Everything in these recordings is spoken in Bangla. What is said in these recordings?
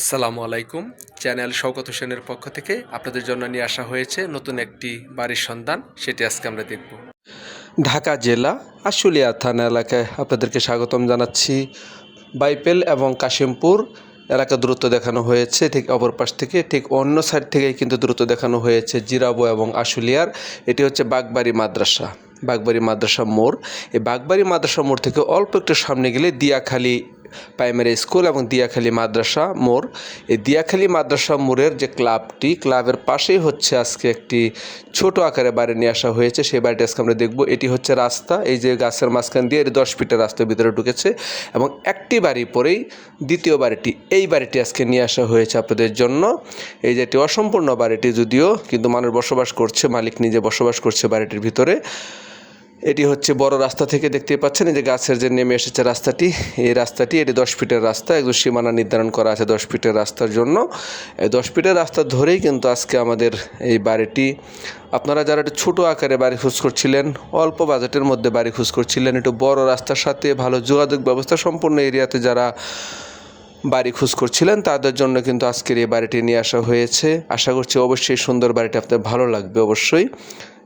আসসালামু আলাইকুম। চ্যানেল শওকত হোসেনের পক্ষ থেকে আপনাদের জন্য নিয়ে আসা হয়েছে নতুন একটি বাড়ির সন্ধান। সেটি আজকে আমরা দেখব। ঢাকা জেলা আশুলিয়া থানা এলাকায় আপনাদেরকে স্বাগতম জানাচ্ছি। বাইপেল এবং কাশিমপুর এলাকা দূরত্ব দেখানো হয়েছে, ঠিক অপর পাশ থেকে, ঠিক অন্য সাইড থেকেই কিন্তু দূরত্ব দেখানো হয়েছে জিরাবো এবং আশুলিয়ার। এটি হচ্ছে বাগবাড়ি মাদ্রাসা বাগবাড়ি মাদ্রাসা মোড়। এই বাগবাড়ি মাদ্রাসা মোড় থেকে অল্প একটু সামনে গেলে দিয়াখালী প্রাইমারি স্কুল এবং দিয়াখালী মাদ্রাসা মোড়। এই দিয়াখালী মাদ্রাসা মোড়ের যে ক্লাবটি, ক্লাবের পাশেই হচ্ছে আজকে একটি ছোট আকারে বাড়ি নিয়ে আসা হয়েছে। সেই বাড়িটি আজকে আমরা দেখব। এটি হচ্ছে রাস্তা। এই যে গাছের মাঝখান দিয়ে এটি দশ ফিটের রাস্তার ভিতরে ঢুকেছে এবং একটি বাড়ি পরেই দ্বিতীয় বাড়িটি। এই বাড়িটি আজকে নিয়ে আসা হয়েছে আপনাদের জন্য। এই যে একটি অসম্পূর্ণ বাড়িটি যদিও কিন্তু মানুষ বসবাস করছে, মালিক নিজে বসবাস করছে বাড়িটির ভিতরে। এটি হচ্ছে বড় রাস্তা থেকে দেখতে পাচ্ছেন, এই যে গাছের যে নেমে এসেছে রাস্তাটি, এই রাস্তাটি এটি দশ ফিটের রাস্তা, একদম সীমানা নির্ধারণ করা আছে দশ ফিটের রাস্তার জন্য। এই দশ ফিটের রাস্তা ধরেই কিন্তু আজকে আমাদের এই বাড়িটি, আপনারা যারা একটু ছোটো আকারে বাড়ি খুঁজ করছিলেন, অল্প বাজেটের মধ্যে বাড়ি খুঁজ করছিলেন, একটু বড় রাস্তার সাথে ভালো যোগাযোগ ব্যবস্থা সম্পূর্ণ এরিয়াতে যারা বাড়ি খুঁজ করছিলেন, তাদের জন্য কিন্তু আজকের এই বাড়িটি নিয়ে আসা হয়েছে। আশা করছি অবশ্যই সুন্দর বাড়িটি আপনাদের ভালো লাগবে অবশ্যই।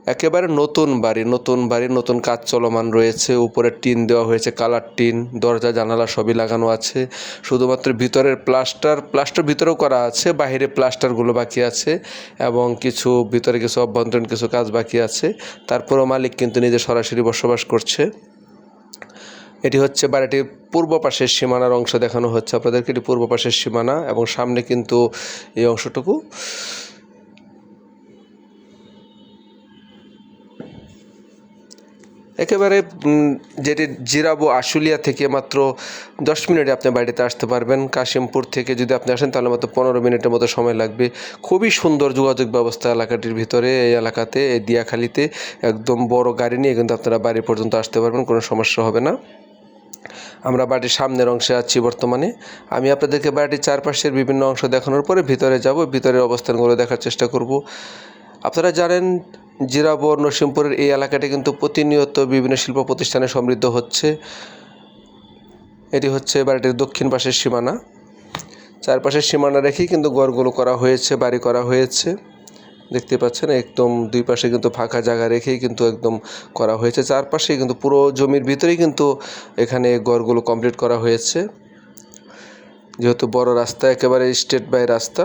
একেবারে নতুন বাড়ি নতুন বাড়ি, নতুন কাজ চলমান রয়েছে। উপরে টিন দেওয়া হয়েছে, কালার টিন, দরজা, জানালা সবই লাগানো আছে। শুধুমাত্র ভিতরের প্লাস্টার প্লাস্টার ভিতরেও করা আছে, বাইরে প্লাস্টারগুলো বাকি আছে এবং কিছু ভিতরে কিছু অভ্যন্তরীণ কিছু কাজ বাকি আছে। তারপরেও মালিক কিন্তু নিজে সরাসরি বসবাস করছে। এটি হচ্ছে বাড়িটির পূর্ব পাশের সীমানার অংশ দেখানো হচ্ছে। আপনাদেরকে এটি পূর্ব পাশের সীমানা এবং সামনে কিন্তু এই অংশটুকু। একেবারে যেটি জিরাবো আশুলিয়া থেকে মাত্র দশ মিনিটে আপনি বাড়িতে আসতে পারবেন। কাশিমপুর থেকে যদি আপনি আসেন, তাহলে মাত্র পনেরো মিনিটের মতো সময় লাগবে। খুবই সুন্দর যোগাযোগ ব্যবস্থা এলাকাটির ভিতরে, এই এলাকাতে, এই দিয়াখালিতে। একদম বড় গাড়ি নিয়ে কিন্তু আপনারা বাড়ি পর্যন্ত আসতে পারবেন, কোনো সমস্যা হবে না। আমরা বাড়ির সামনের অংশে আছি বর্তমানে। আমি আপনাদেরকে বাড়ির চারপাশের বিভিন্ন অংশ দেখানোর পরে ভিতরে যাব, ভিতরের অবস্থানগুলো দেখার চেষ্টা করব। আপনারা জানেন জিরাবর নরসিংপুরের এই এলাকাটি কিন্তু প্রতিনিয়ত বিভিন্ন শিল্প প্রতিষ্ঠানে সমৃদ্ধ হচ্ছে। এটি হচ্ছে বাড়িটির দক্ষিণ পাশের সীমানা। চারপাশের সীমানা রেখেই কিন্তু গড়গুলো করা হয়েছে, বাড়ি করা হয়েছে। দেখতে পাচ্ছেন, একদম দুই পাশে কিন্তু ফাঁকা জায়গা রেখেই কিন্তু একদম করা হয়েছে। চারপাশেই কিন্তু পুরো জমির ভিতরেই কিন্তু এখানে গড়গুলো কমপ্লিট করা হয়েছে। যেহেতু বড় রাস্তা, একেবারে স্টেট বাই রাস্তা।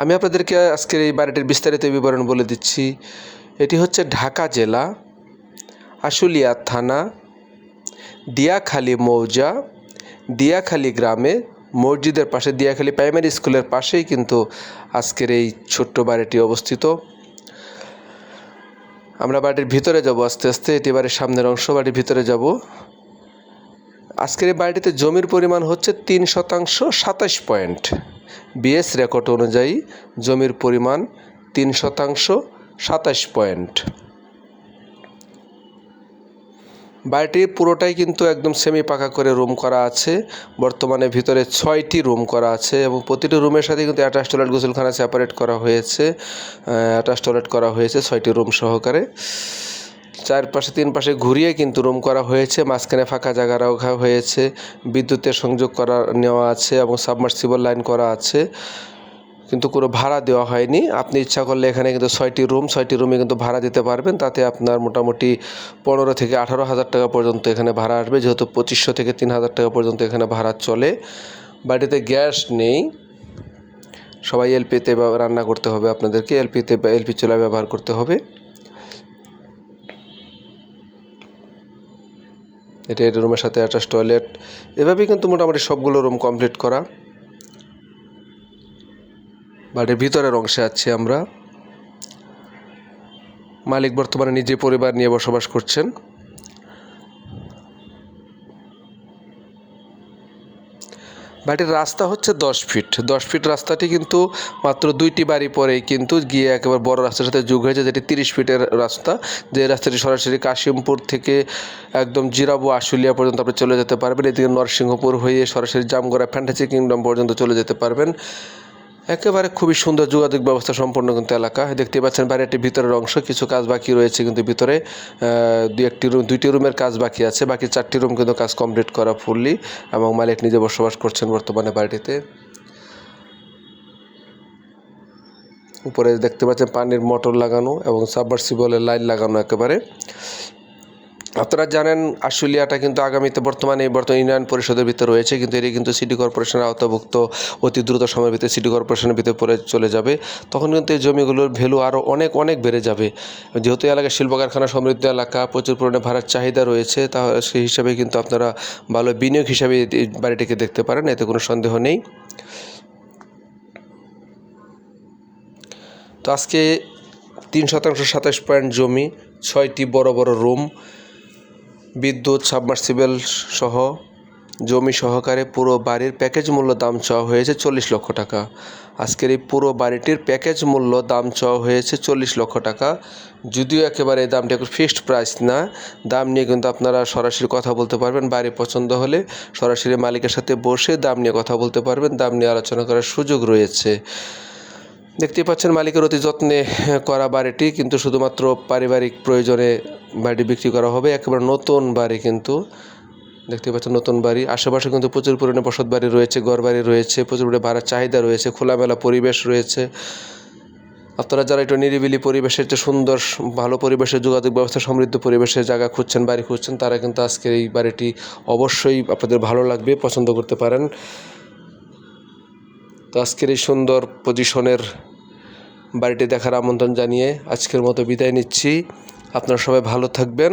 আমি আপনাদেরকে আজকের এই বাড়িটির বিস্তারিত বিবরণ বলে দিচ্ছি। এটি হচ্ছে ঢাকা জেলা, আশুলিয়া থানা, দিয়াখালী মৌজা, দিয়াখালী গ্রামে, মসজিদের পাশে, দিয়াখালী প্রাইমারি স্কুলের পাশেই কিন্তু আজকের এই ছোট্ট বাড়িটি অবস্থিত। আমরা বাড়ির ভিতরে যাব আস্তে আস্তে, এটি বাড়ির সামনের অংশ, বাড়ির ভিতরে যাব। আজকের এই বাড়িটিতে জমির পরিমাণ হচ্ছে তিন শতাংশ সাতাশ পয়েন্ট। বিএস রেকর্ড অনুযায়ী জমির পরিমাণ তিন শতাংশ সাতাশ পয়েন্ট। বাড়িটি পুরোটাই কিন্তু একদম সেমি পাকা করে রুম করা আছে। বর্তমানে ভিতরে ছয়টি রুম করা আছে এবং প্রতিটি রুমের সাথে কিন্তু অ্যাটাচ টয়লেট গোসলখানা সেপারেট করা হয়েছে। অ্যাটাচ টয়লেট করা হয়েছে ছয়টি রুম সহকারে। চারপাশে তিন পাশে ঘুরিয়ে কিন্তু রুম করা হয়েছে। মাঝখানে ফাঁকা জায়গা রাখা হয়েছে। বিদ্যুতের সংযোগ করা, নেওয়া আছে এবং সাবমার্সিবল লাইন করা আছে। কিন্তু কোনো ভাড়া দেওয়া হয়নি। আপনি ইচ্ছা করলে এখানে কিন্তু ছয়টি রুম, ছয়টি রুমে কিন্তু ভাড়া দিতে পারবেন। তাতে আপনার মোটামুটি পনেরো থেকে আঠারো হাজার টাকা পর্যন্ত এখানে ভাড়া আসবে। যেহেতু পঁচিশশো থেকে তিন হাজার টাকা পর্যন্ত এখানে ভাড়া চলে। বাড়িতে গ্যাস নেই। সবাই এলপিতে রান্না করতে হবে আপনাদেরকে। এলপিতে এলপি চুলা ব্যবহার করতে হবে। এটা এটা রুমের সাথে অ্যাটাচ টয়লেট এভাবেই কিন্তু মোটামুটি সবগুলো রুম কমপ্লিট করা। বাড়ির ভিতরের অংশে আছি আমরা। মালিক বর্তমানে নিজে পরিবার নিয়ে বসবাস করছেন। বাড়ির রাস্তা হচ্ছে দশ ফিট। দশ ফিট রাস্তাটি কিন্তু মাত্র দুইটি বাড়ি পরেই কিন্তু গিয়ে একেবারে বড় রাস্তার সাথে যোগ হয়েছে, যেটি তিরিশ ফিটের রাস্তা। যে রাস্তাটি সরাসরি কাশিমপুর থেকে একদম জিরাবু, আশুলিয়া পর্যন্ত আপনি চলে যেতে পারবেন। এদিকে নরসিংহপুর হয়ে সরাসরি জামগড়া, ফ্যান্টাসি কিংডম পর্যন্ত চলে যেতে পারবেন। একেবারে খুবই সুন্দর যোগাযোগ ব্যবস্থা সম্পন্ন কিন্তু এলাকা। দেখতে পাচ্ছেন বাড়িটির ভিতরের অংশ, কিছু কাজ বাকি রয়েছে কিন্তু ভিতরে দুই একটি রুম, দুইটি রুমের কাজ বাকি আছে। বাকি চারটি রুম কিন্তু কাজ কমপ্লিট করা ফুললি এবং মালিক নিজে বসবাস করছেন বর্তমানে বাড়িটিতে। উপরে দেখতে পাচ্ছেন পানির মোটর লাগানো এবং সাবমার্সিবলের লাইন লাগানো একেবারে। আপনারা জানেন আশুলিয়াটা কিন্তু আগামীতে বর্তমানে এই বর্তমান ইউনিয়ন পরিষদের ভিতরে রয়েছে, কিন্তু এটি কিন্তু সিটি কর্পোরেশনের আওতাভুক্ত অতি দ্রুত সময়ের ভিতরে সিটি কর্পোরেশনের ভিতরে পড়ে চলে যাবে। তখন কিন্তু এই জমিগুলোর ভ্যালু আরও অনেক অনেক বেড়ে যাবে। যেহেতু এলাকায় শিল্প কারখানা সমৃদ্ধ এলাকা, প্রচুর পরিমাণে ভাড়ার চাহিদা রয়েছে তা সেই হিসাবে কিন্তু আপনারা ভালো বিনিয়োগ হিসাবে বাড়িটিকে দেখতে পারেন, এতে কোনো সন্দেহ নেই। তো আজকে তিন শতাংশ সাতাশ পয়েন্ট জমি, ছয়টি বড় বড় রুম বিদ্যুৎ, সাবমার্সিবল সহ জমি সহকারে পুরো বাড়ির প্যাকেজ মূল্য দাম চাওয়া হয়েছে চল্লিশ লক্ষ টাকা। আজকের এই পুরো বাড়িটির প্যাকেজ মূল্য দাম চাওয়া হয়েছে চল্লিশ লক্ষ টাকা। যদিও একেবারে এই দামটা একটু ফিক্সড প্রাইস না, দাম নিয়ে কিন্তু আপনারা সরাসরি কথা বলতে পারবেন, বাড়ি পছন্দ হলে সরাসরি মালিকের সাথে বসে দাম নিয়ে কথা বলতে পারবেন, দাম নিয়ে আলোচনা করার সুযোগ রয়েছে। দেখতেই পাচ্ছেন মালিকের অতি যত্নে করা বাড়িটি, কিন্তু শুধুমাত্র পারিবারিক প্রয়োজনে বাড়িটি বিক্রি করা হবে। একেবারে নতুন বাড়ি কিন্তু। দেখতে পাচ্ছেন নতুন বাড়ি। আশেপাশে কিন্তু প্রচুর পরিমাণে বসত বাড়ি রয়েছে, ঘর বাড়ি রয়েছে, প্রচুর পরিমাণে ভাড়ার চাহিদা রয়েছে, খোলামেলা পরিবেশ রয়েছে। আপনারা যারা একটু নিরিবিলি পরিবেশের যে সুন্দর, ভালো পরিবেশের যোগাযোগ ব্যবস্থা, সমৃদ্ধ পরিবেশের জায়গা খুঁজছেন, বাড়ি খুঁজছেন, তারা কিন্তু আজকের এই বাড়িটি অবশ্যই আপনাদের ভালো লাগবে, পছন্দ করতে পারেন। তো আজকের এই সুন্দর পজিশনের বাড়িটি দেখার আমন্ত্রণ জানিয়ে আজকের মতো বিদায় নিচ্ছি। আপনারা সবাই ভালো থাকবেন।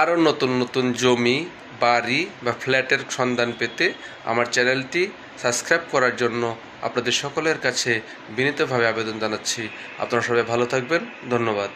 আরও নতুন নতুন জমি, বাড়ি বা ফ্ল্যাটের সন্ধান পেতে আমার চ্যানেলটি সাবস্ক্রাইব করার জন্য আপনাদের সকলের কাছে বিনীতভাবে আবেদন জানাচ্ছি। আপনারা সবাই ভালো থাকবেন। ধন্যবাদ।